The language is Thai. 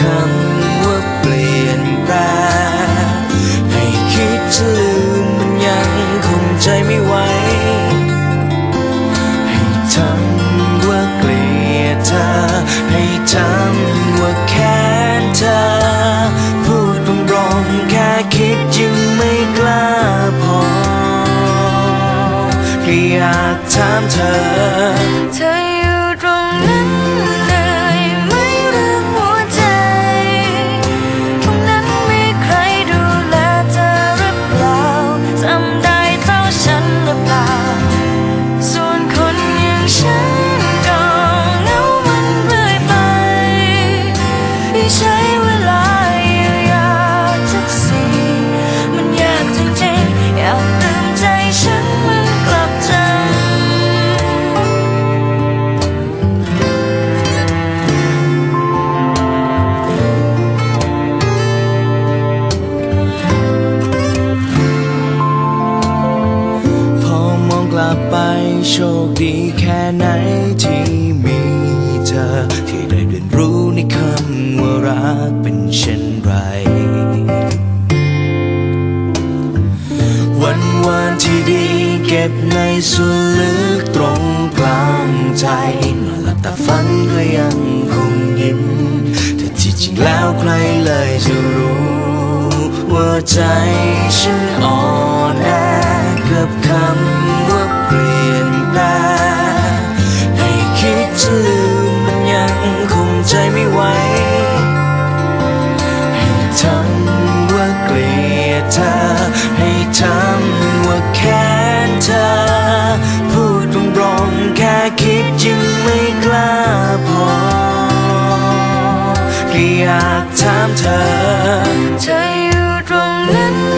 คำว่าเปลี่ยนแปลงให้คิดจะลืมมันยังคงใจไม่ไหว ให้ทำว่าเกลียดเธอ ให้ทำว่าแค้นเธอ พูดตรงๆแค่คิดยังไม่กล้าพอแค่อยากถามเธอ ใช้เวลาเยียวยาทุกสิมันยากจริงๆอยากลืมใจฉันมันกลับใจพอมองกลับไปโชคดีแค่ไหนที่มีเธอที่ได้เรียนรู้ ในคำว่ารักเป็นเช่นไร วันวานที่ดีเก็บในส่วนลึกตรงกลางใจนอนหลับตาฝันก็ยังคงยิ้มแต่ที่จริงแล้วใครเลยจะรู้ว่าใจฉันอ่อน ใจไม่ไหวให้ทำว่าเกลียดเธอ ให้ทำว่าแค้นเธอ พูดตรงๆแค่คิดยังไม่กล้าพอแค่อยากถามเธอ เธออยู่ตรงนั้น